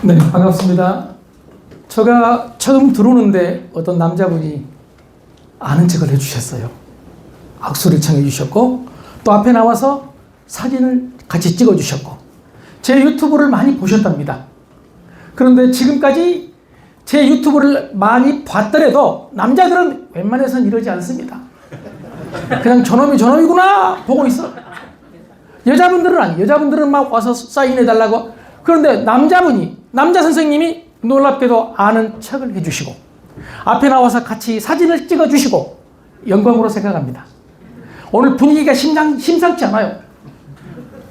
네, 반갑습니다. 제가 처음 들어오는데 어떤 남자분이 아는 척을 해주셨어요. 악수를 청해주셨고, 또 앞에 나와서 사진을 같이 찍어주셨고, 제 유튜브를 많이 보셨답니다. 그런데 지금까지 제 유튜브를 많이 봤더라도 남자들은 웬만해선 이러지 않습니다. 그냥 저놈이 저놈이구나 보고 있어. 여자분들은 아니, 여자분들은 막 와서 사인해달라고. 그런데 남자분이, 남자 선생님이 놀랍게도 아는 척을 해주시고, 앞에 나와서 같이 사진을 찍어주시고, 영광으로 생각합니다. 오늘 분위기가 심상, 심상치 않아요.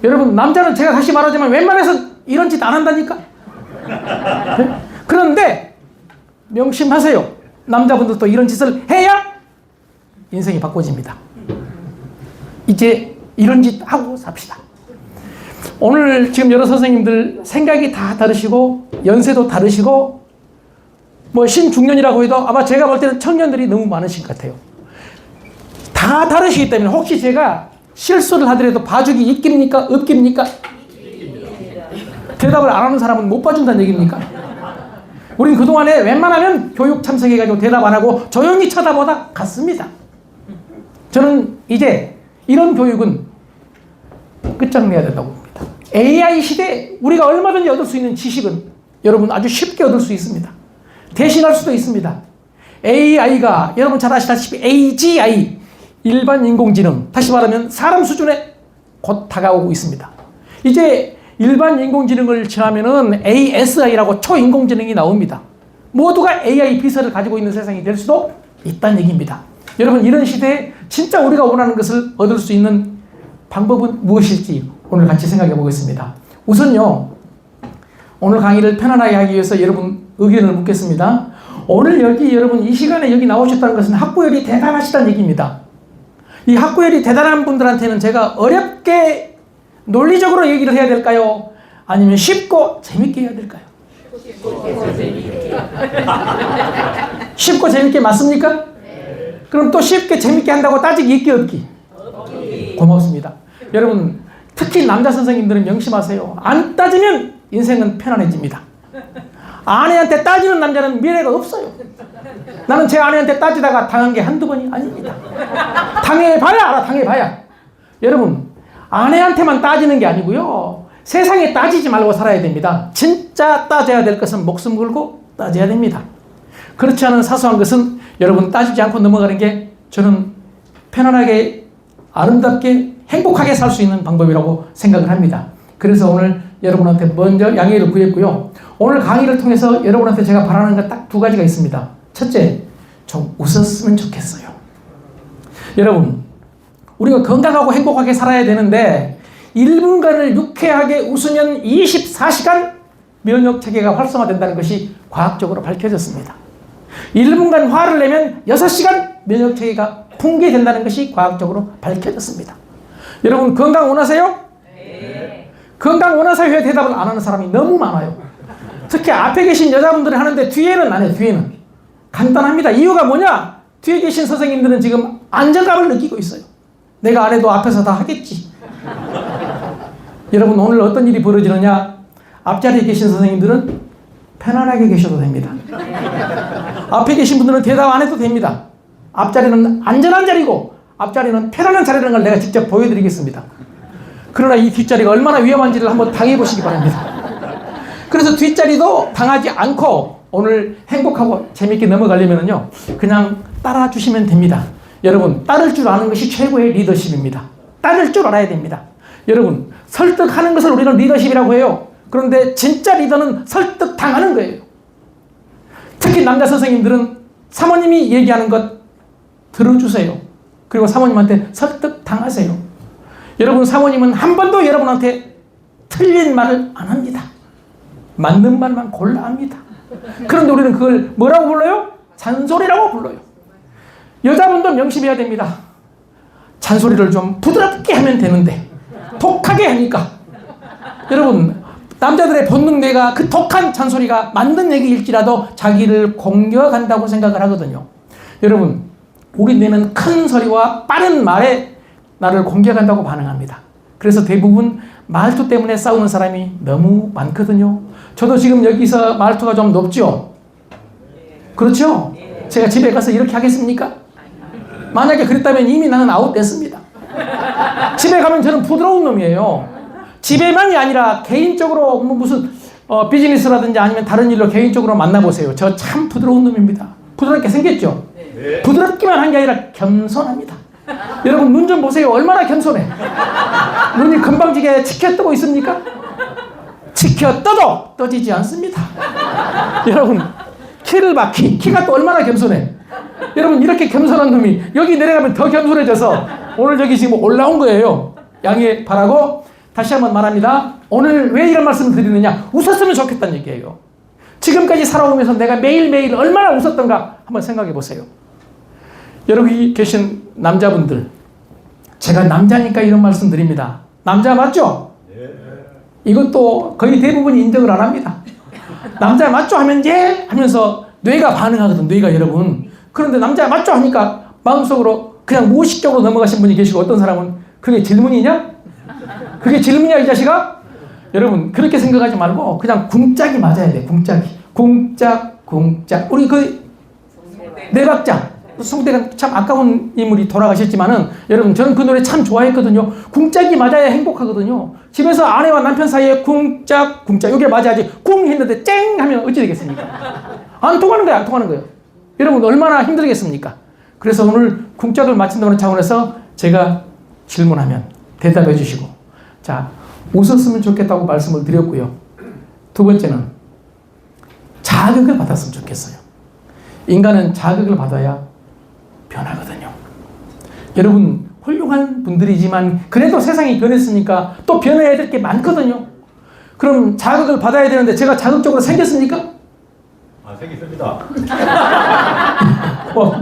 여러분, 남자는 제가 다시 말하지만 웬만해서 이런 짓 안 한다니까? 네? 그런데, 명심하세요. 남자분들도 이런 짓을 해야 인생이 바꿔집니다. 이제 이런 짓 하고 삽시다. 오늘 지금 여러 선생님들 생각이 다 다르시고 연세도 다르시고 뭐 신중년이라고 해도 아마 제가 볼 때는 청년들이 너무 많으신 것 같아요. 다 다르시기 때문에 혹시 제가 실수를 하더라도 봐주기 있깁니까? 없깁니까? 대답을 안 하는 사람은 못 봐준다는 얘기입니까? 우린 그동안에 웬만하면 교육 참석해가지고 대답 안 하고 조용히 쳐다보다 갔습니다. 저는 이제 이런 교육은 끝장내야 된다고. AI 시대 우리가 얼마든지 얻을 수 있는 지식은 여러분 아주 쉽게 얻을 수 있습니다. 대신할 수도 있습니다. AI가 여러분 잘 아시다시피 AGI 일반 인공지능 다시 말하면 사람 수준에 곧 다가오고 있습니다. 이제 일반 인공지능을 지나면은 ASI라고 초인공지능이 나옵니다. 모두가 AI 비서를 가지고 있는 세상이 될 수도 있다는 얘기입니다. 여러분 이런 시대에 진짜 우리가 원하는 것을 얻을 수 있는 방법은 무엇일지 오늘 같이 생각해 보겠습니다. 우선요 오늘 강의를 편안하게 하기 위해서 여러분 의견을 묻겠습니다. 오늘 여기 여러분 이 시간에 여기 나오셨다는 것은 학구열이 대단하시다는 얘기입니다. 이 학구열이 대단한 분들한테는 제가 어렵게 논리적으로 얘기를 해야 될까요? 아니면 쉽고 재밌게 해야 될까요? 쉽고 재밌게 맞습니까? 그럼 또 쉽게 재밌게 한다고 따지기 있기 없기? 고맙습니다. 여러분 특히 남자 선생님들은 명심하세요. 안 따지면 인생은 편안해집니다. 아내한테 따지는 남자는 미래가 없어요. 나는 제 아내한테 따지다가 당한 게 한두 번이 아닙니다. 당해봐야 알아, 당해봐야. 여러분, 아내한테만 따지는 게 아니고요. 세상에 따지지 말고 살아야 됩니다. 진짜 따져야 될 것은 목숨 걸고 따져야 됩니다. 그렇지 않은 사소한 것은 여러분 따지지 않고 넘어가는 게 저는 편안하게 아름답게 행복하게 살 수 있는 방법이라고 생각을 합니다. 그래서 오늘 여러분한테 먼저 양해를 구했고요. 오늘 강의를 통해서 여러분한테 제가 바라는 것딱두 가지가 있습니다. 첫째, 좀 웃었으면 좋겠어요. 여러분, 우리가 건강하고 행복하게 살아야 되는데 1분간을 유쾌하게 웃으면 24시간 면역 체계가 활성화된다는 것이 과학적으로 밝혀졌습니다. 1분간 화를 내면 6시간 면역 체계가 붕괴된다는 것이 과학적으로 밝혀졌습니다. 여러분 건강 원하세요? 네. 건강 원하세요? 왜 대답을 안 하는 사람이 너무 많아요. 특히 앞에 계신 여자분들이 하는데 뒤에는 안 해요. 뒤에는. 간단합니다. 이유가 뭐냐? 뒤에 계신 선생님들은 지금 안정감을 느끼고 있어요. 내가 안 해도 앞에서 다 하겠지. 여러분 오늘 어떤 일이 벌어지느냐? 앞자리에 계신 선생님들은 편안하게 계셔도 됩니다. 앞에 계신 분들은 대답 안 해도 됩니다. 앞자리는 안전한 자리고 앞자리는 편안한 자리라는 걸 내가 직접 보여드리겠습니다. 그러나 이 뒷자리가 얼마나 위험한지를 한번 당해보시기 바랍니다. 그래서 뒷자리도 당하지 않고 오늘 행복하고 재밌게 넘어가려면요. 그냥 따라주시면 됩니다. 여러분, 따를 줄 아는 것이 최고의 리더십입니다. 따를 줄 알아야 됩니다. 여러분, 설득하는 것을 우리는 리더십이라고 해요. 그런데 진짜 리더는 설득 당하는 거예요. 특히 남자 선생님들은 사모님이 얘기하는 것 들어주세요. 그리고 사모님한테 설득 당하세요. 여러분, 사모님은 한 번도 여러분한테 틀린 말을 안 합니다. 맞는 말만 골라 합니다. 그런데 우리는 그걸 뭐라고 불러요? 잔소리라고 불러요. 여자분도 명심해야 됩니다. 잔소리를 좀 부드럽게 하면 되는데, 독하게 하니까. 여러분, 남자들의 본능내가 그 독한 잔소리가 맞는 얘기일지라도 자기를 공격한다고 생각을 하거든요. 여러분, 우리 뇌는 큰 소리와 빠른 말에 나를 공격한다고 반응합니다. 그래서 대부분 말투 때문에 싸우는 사람이 너무 많거든요. 저도 지금 여기서 말투가 좀 높죠? 그렇죠? 제가 집에 가서 이렇게 하겠습니까? 만약에 그랬다면 이미 나는 아웃됐습니다. 집에 가면 저는 부드러운 놈이에요. 집에만이 아니라 개인적으로 뭐 무슨 어, 비즈니스라든지 아니면 다른 일로 개인적으로 만나보세요. 저 참 부드러운 놈입니다. 부드럽게 생겼죠? 부드럽기만 한 게 아니라 겸손합니다. 여러분 눈 좀 보세요. 얼마나 겸손해. 눈이 금방지게 치켜 뜨고 있습니까? 치켜 떠도 떠지지 않습니다. 여러분 키를 봐 키. 키가 또 얼마나 겸손해. 여러분 이렇게 겸손한 놈이 여기 내려가면 더 겸손해져서 오늘 여기 지금 올라온 거예요. 양해 바라고 다시 한번 말합니다. 오늘 왜 이런 말씀을 드리느냐? 웃었으면 좋겠다는 얘기예요. 지금까지 살아오면서 내가 매일매일 얼마나 웃었던가 한번 생각해 보세요. 여기 계신 남자분들, 제가 남자니까 이런 말씀 드립니다. 남자 맞죠? 이것도 거의 대부분이 인정을 안 합니다. 남자 맞죠? 하면 예? 하면서 뇌가 반응하거든, 뇌가 여러분. 그런데 남자 맞죠? 하니까 마음속으로 그냥 무의식적으로 넘어가신 분이 계시고 어떤 사람은 그게 질문이냐? 그게 질문이야, 이 자식아? 여러분, 그렇게 생각하지 말고 그냥 궁짝이 맞아야 돼, 궁짝이. 궁짝, 궁짝. 우리 그 내각장. 송대관 참 아까운 인물이 돌아가셨지만은 여러분 저는 그 노래 참 좋아했거든요. 궁짝이 맞아야 행복하거든요. 집에서 아내와 남편 사이에 궁짝 궁짝 이게 맞아야지 궁 했는데 쨍 하면 어찌 되겠습니까? 안 통하는 거야 안 통하는 거예요. 여러분 얼마나 힘들겠습니까? 그래서 오늘 궁짝을 맞춘다는 차원에서 제가 질문하면 대답해 주시고 자 웃었으면 좋겠다고 말씀을 드렸고요. 두 번째는 자극을 받았으면 좋겠어요. 인간은 자극을 받아야 변하거든요. 여러분 훌륭한 분들이지만 그래도 세상이 변했으니까 또 변해야 될 게 많거든요. 그럼 자극을 받아야 되는데 제가 자극적으로 생겼습니까? 아, 생겼습니다. 어,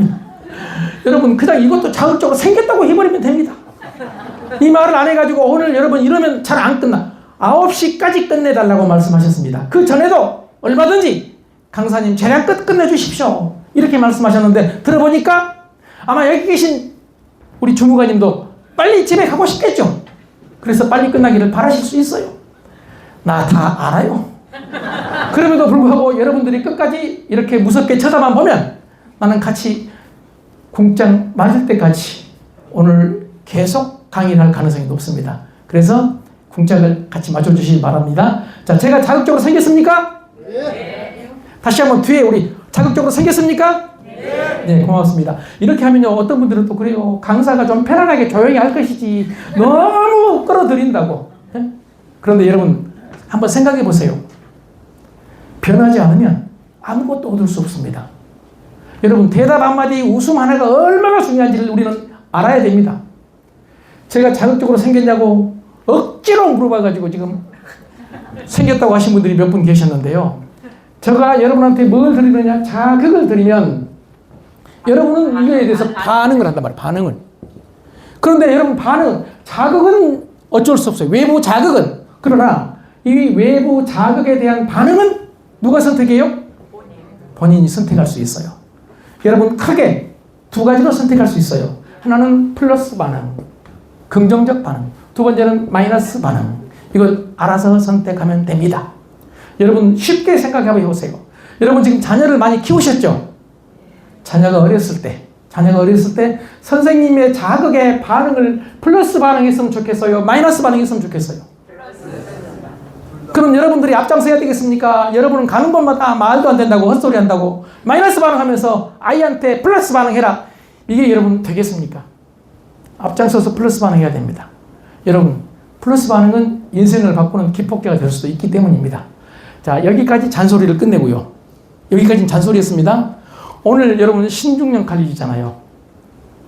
여러분 그냥 이것도 자극적으로 생겼다고 해버리면 됩니다. 이 말을 안 해가지고 오늘 여러분 이러면 잘 안 끝나. 9시까지 끝내달라고 말씀하셨습니다. 그 전에도 얼마든지 강사님 재량 끝 끝내주십시오. 이렇게 말씀하셨는데 들어보니까 아마 여기 계신 우리 주무관님도 빨리 집에 가고 싶겠죠. 그래서 빨리 끝나기를 바라실 수 있어요. 나 다 알아요. 그럼에도 불구하고 여러분들이 끝까지 이렇게 무섭게 쳐다만 보면 나는 같이 공장 맞을 때까지 오늘 계속 강의를 할 가능성이 높습니다. 그래서 궁짝을 같이 맞춰주시기 바랍니다. 자, 제가 자극적으로 생겼습니까? 네. 다시 한번 뒤에 우리 자극적으로 생겼습니까? 네. 고맙습니다. 이렇게 하면요, 어떤 분들은 또 그래요. 강사가 좀 편안하게 조용히 할 것이지. 너무 끌어들인다고. 예? 그런데 여러분, 한번 생각해 보세요. 변하지 않으면 아무것도 얻을 수 없습니다. 여러분, 대답 한마디, 웃음 하나가 얼마나 중요한지를 우리는 알아야 됩니다. 제가 자극적으로 생겼냐고 억지로 물어봐가지고 지금 생겼다고 하신 분들이 몇 분 계셨는데요. 제가 여러분한테 뭘 드리느냐? 자극을 드리면 여러분은 이거에 대해서 반응을 한단 말이에요. 반응을. 그런데 여러분 반응, 자극은 어쩔 수 없어요. 외부 자극은. 그러나 이 외부 자극에 대한 반응은 누가 선택해요? 본인이 선택할 수 있어요. 여러분 크게 두 가지로 선택할 수 있어요. 하나는 플러스 반응, 긍정적 반응. 두 번째는 마이너스 반응. 이걸 알아서 선택하면 됩니다. 여러분 쉽게 생각해 보세요. 여러분 지금 자녀를 많이 키우셨죠? 자녀가 어렸을 때, 자녀가 어렸을 때 선생님의 자극에 반응을 플러스 반응했으면 좋겠어요? 마이너스 반응했으면 좋겠어요? 그럼 여러분들이 앞장서야 되겠습니까? 여러분은 가는 곳마다 말도 안 된다고 헛소리 한다고 마이너스 반응하면서 아이한테 플러스 반응해라. 이게 여러분 되겠습니까? 앞장서서 플러스 반응해야 됩니다. 여러분, 플러스 반응은 인생을 바꾸는 기폭제가 될 수도 있기 때문입니다. 자, 여기까지 잔소리를 끝내고요. 여기까지는 잔소리였습니다. 오늘 여러분 신중년 칼리지잖아요.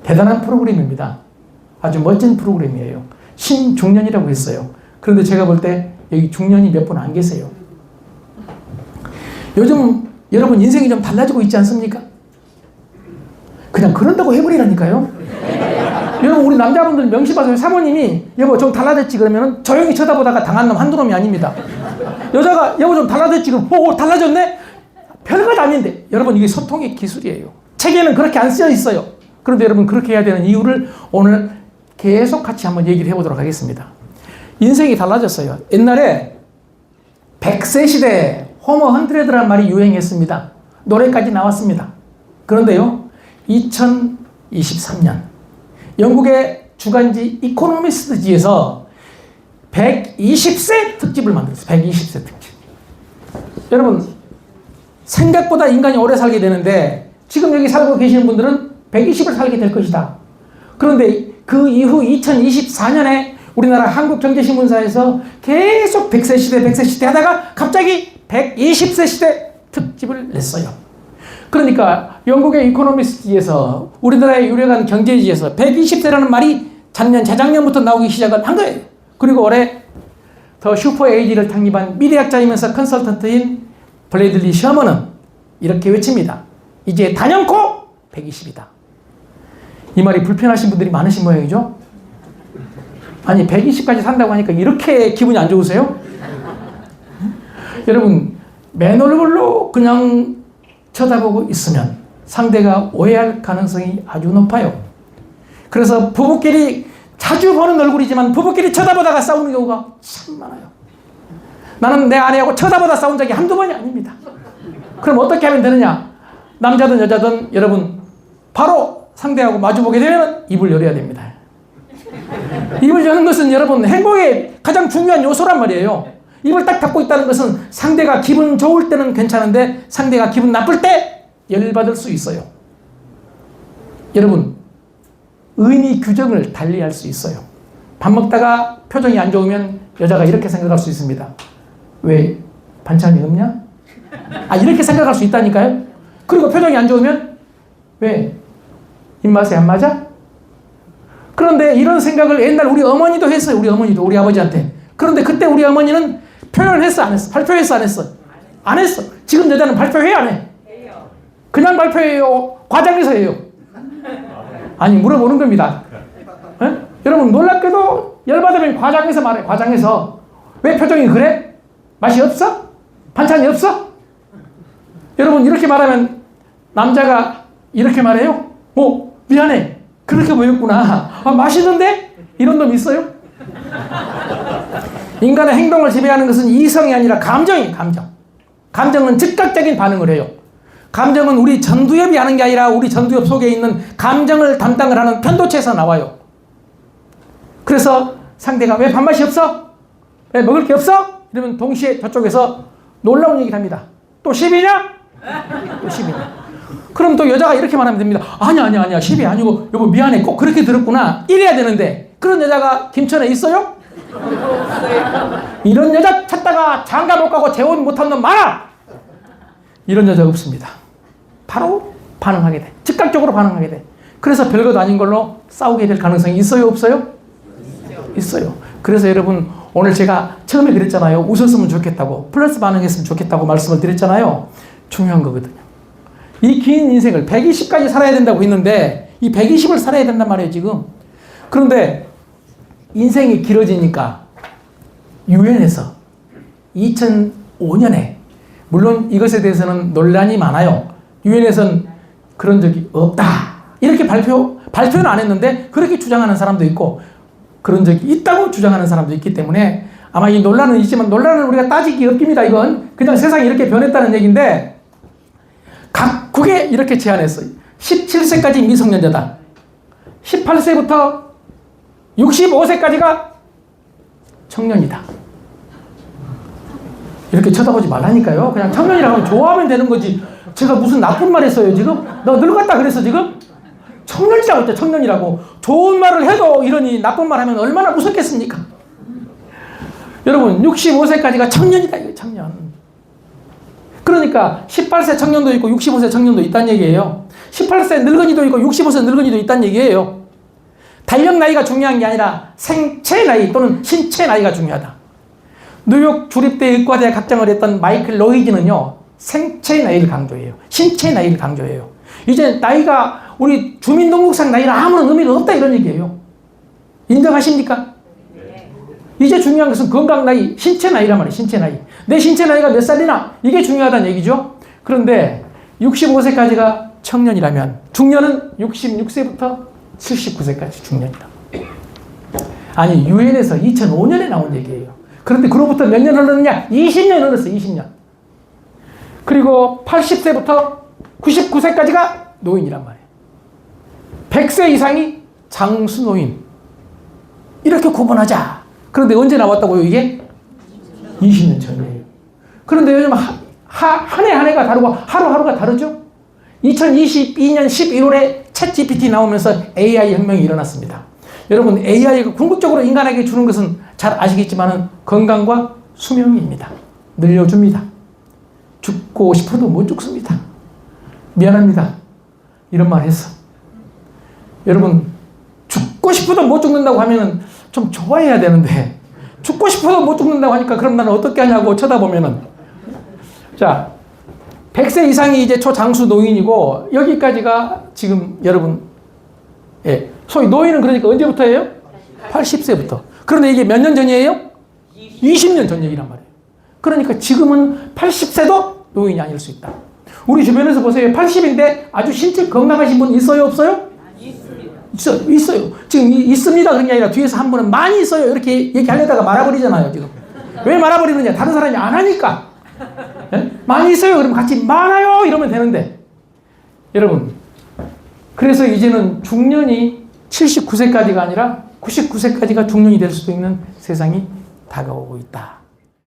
대단한 프로그램입니다. 아주 멋진 프로그램이에요. 신중년이라고 했어요. 그런데 제가 볼 때 여기 중년이 몇 분 안 계세요. 요즘 여러분 인생이 좀 달라지고 있지 않습니까? 그냥 그런다고 해버리라니까요. 여러분 우리 남자분들 명시봐서 사모님이 여보 좀 달라졌지 그러면 조용히 쳐다보다가 당한 놈 한두 놈이 아닙니다. 여자가 여보 좀 달라졌지 그럼 오 달라졌네? 별것 아닌데 여러분 이게 소통의 기술이에요. 책에는 그렇게 안 쓰여 있어요. 그런데 여러분 그렇게 해야 되는 이유를 오늘 계속 같이 한번 얘기를 해보도록 하겠습니다. 인생이 달라졌어요. 옛날에 100세 시대 호머 헌드레드란 말이 유행했습니다. 노래까지 나왔습니다. 그런데요, 2023년 영국의 주간지 이코노미스트지에서 120세 특집을 만들었어요. 120세 특집. 여러분, 생각보다 인간이 오래 살게 되는데 지금 여기 살고 계시는 분들은 120을 살게 될 것이다. 그런데 그 이후 2024년에 우리나라 한국경제신문사에서 계속 100세 시대, 100세 시대 하다가 갑자기 120세 시대 특집을 냈어요. 그러니까 영국의 이코노미스트지에서 우리나라의 유력한 경제지에서 120세라는 말이 작년, 재작년부터 나오기 시작을 한 거예요. 그리고 올해 더 슈퍼 에이지를 창립한 미래학자이면서 컨설턴트인 블레이들리 셔먼은 이렇게 외칩니다. 이제 단연코 120이다. 이 말이 불편하신 분들이 많으신 모양이죠? 아니 120까지 산다고 하니까 이렇게 기분이 안 좋으세요? 여러분 맨 얼굴로 그냥 쳐다보고 있으면 상대가 오해할 가능성이 아주 높아요. 그래서 부부끼리 자주 보는 얼굴이지만 부부끼리 쳐다보다가 싸우는 경우가 참 많아요. 나는 내 아내하고 쳐다보다 싸운 적이 한두 번이 아닙니다. 그럼 어떻게 하면 되느냐? 남자든 여자든 여러분 바로 상대하고 마주보게 되면 입을 열어야 됩니다. 입을 여는 것은 여러분 행복의 가장 중요한 요소란 말이에요. 입을 딱 닫고 있다는 것은 상대가 기분 좋을 때는 괜찮은데 상대가 기분 나쁠 때 열받을 수 있어요. 여러분 의미 규정을 달리 할 수 있어요. 밥 먹다가 표정이 안 좋으면 여자가 이렇게 생각할 수 있습니다. 왜 반찬이 없냐? 아 이렇게 생각할 수 있다니까요. 그리고 표정이 안 좋으면 왜 입맛에 안 맞아? 그런데 이런 생각을 옛날 우리 어머니도 했어요. 우리 어머니도 우리 아버지한테. 그런데 그때 우리 어머니는 표현했어 안 했어? 발표했어 안 했어? 안 했어. 지금 여자는 발표해 안 해? 그냥 발표해요. 과장해서 해요. 아니 물어보는 겁니다. 에? 여러분 놀랍게도 열받으면 과장해서 말해. 과장해서 왜 표정이 그래? 맛이 없어? 반찬이 없어? 여러분 이렇게 말하면 남자가 이렇게 말해요? 어 미안해 그렇게 보였구나 아, 맛있는데? 이런 놈 있어요? 인간의 행동을 지배하는 것은 이성이 아니라 감정이 감정 감정은 즉각적인 반응을 해요 감정은 우리 전두엽이 하는 게 아니라 우리 전두엽 속에 있는 감정을 담당을 하는 편도체에서 나와요 그래서 상대가 왜 밥맛이 없어? 왜 먹을 게 없어? 이러면 동시에 저쪽에서 놀라운 얘기를 합니다 또 10이냐? 또 10이냐? 그럼 또 여자가 이렇게 말하면 됩니다. 아니야, 아니야, 아니야. 10이 아니고, 여보, 미안해. 꼭 그렇게 들었구나. 이래야 되는데. 그런 여자가 김천에 있어요? 이런 여자 찾다가 장가 못 가고 재혼 못한 놈 많아! 이런 여자 없습니다. 바로 반응하게 돼. 즉각적으로 반응하게 돼. 그래서 별것 아닌 걸로 싸우게 될 가능성이 있어요, 없어요? 있어요. 그래서 여러분, 오늘 제가 처음에 그랬잖아요. 웃었으면 좋겠다고. 플러스 반응했으면 좋겠다고 말씀을 드렸잖아요. 중요한 거거든요. 이 긴 인생을 120까지 살아야 된다고 했는데 이 120을 살아야 된단 말이에요, 지금. 그런데 인생이 길어지니까 유엔에서 2005년에 물론 이것에 대해서는 논란이 많아요. 유엔에서는 그런 적이 없다. 이렇게 발표 발표는 안 했는데 그렇게 주장하는 사람도 있고 그런 적이 있다고 주장하는 사람도 있기 때문에 아마 이 논란은 있지만 논란은 우리가 따지기 어렵습니다. 이건 그냥 세상이 이렇게 변했다는 얘기인데 각국에 이렇게 제안했어요. 17세까지 미성년자다. 18세부터 65세까지가 청년이다. 이렇게 쳐다보지 말라니까요. 그냥 청년이라고 하면 좋아하면 되는 거지. 제가 무슨 나쁜 말 했어요, 지금? 너 늙었다 그랬어, 지금? 청년이라고 했죠, 청년이라고. 좋은 말을 해도 이러니 나쁜 말 하면 얼마나 무섭겠습니까? 여러분, 65세까지가 청년이다, 이거 청년. 그러니까 18세 청년도 있고 65세 청년도 있다는 얘기예요. 18세 늙은이도 있고 65세 늙은이도 있다는 얘기예요. 달력 나이가 중요한 게 아니라 생체 나이 또는 신체 나이가 중요하다. 뉴욕 주립대 의과대 학장을 했던 마이클 로이즈는요, 생체 나이를 강조해요. 신체 나이를 강조해요. 이제 나이가 우리 주민등록상 나이랑 아무런 의미가 없다 이런 얘기예요. 인정하십니까? 이제 중요한 것은 건강 나이, 신체 나이란 말이에요. 신체 나이. 내 신체 나이가 몇 살이나 이게 중요하다는 얘기죠. 그런데 65세까지가 청년이라면 중년은 66세부터 79세까지 중년이다. 아니 유엔에서 2005년에 나온 얘기예요. 그런데 그로부터 몇 년 흘렀느냐? 20년 흘렀어요. 20년. 그리고 80세부터 99세까지가 노인이란 말이에요. 100세 이상이 장수 노인. 이렇게 구분하자. 그런데 언제 나왔다고요, 이게? 20년 전이에요. 그런데 요즘 한 해 한 해가 다르고 하루하루가 다르죠? 2022년 11월에 챗 GPT 나오면서 AI 혁명이 일어났습니다. 여러분, AI가 궁극적으로 인간에게 주는 것은 잘 아시겠지만 건강과 수명입니다. 늘려줍니다. 죽고 싶어도 못 죽습니다. 미안합니다. 이런 말 했어. 여러분, 죽고 싶어도 못 죽는다고 하면은 좀 좋아해야 되는데, 죽고 싶어도 못 죽는다고 하니까 그럼 나는 어떻게 하냐고 쳐다보면은, 자, 100세 이상이 이제 초장수 노인이고, 여기까지가 지금 여러분, 예, 소위 노인은 그러니까 언제부터예요? 80세부터. 그런데 이게 몇 년 전이에요? 20년 전 얘기란 말이에요. 그러니까 지금은 80세도 노인이 아닐 수 있다. 우리 주변에서 보세요. 80인데 아주 신체 건강하신 분 있어요? 없어요? 있어요. 있어요. 지금 이- 있습니다. 그런 게 아니라 뒤에서 한 분은 많이 있어요. 이렇게 얘기하려다가 말아버리잖아요. 지금. 왜 말아버리느냐? 다른 사람이 안 하니까. 예? 많이 있어요. 그럼 같이 많아요. 이러면 되는데. 여러분. 그래서 이제는 중년이 79세까지가 아니라 99세까지가 중년이 될 수도 있는 세상이 다가오고 있다.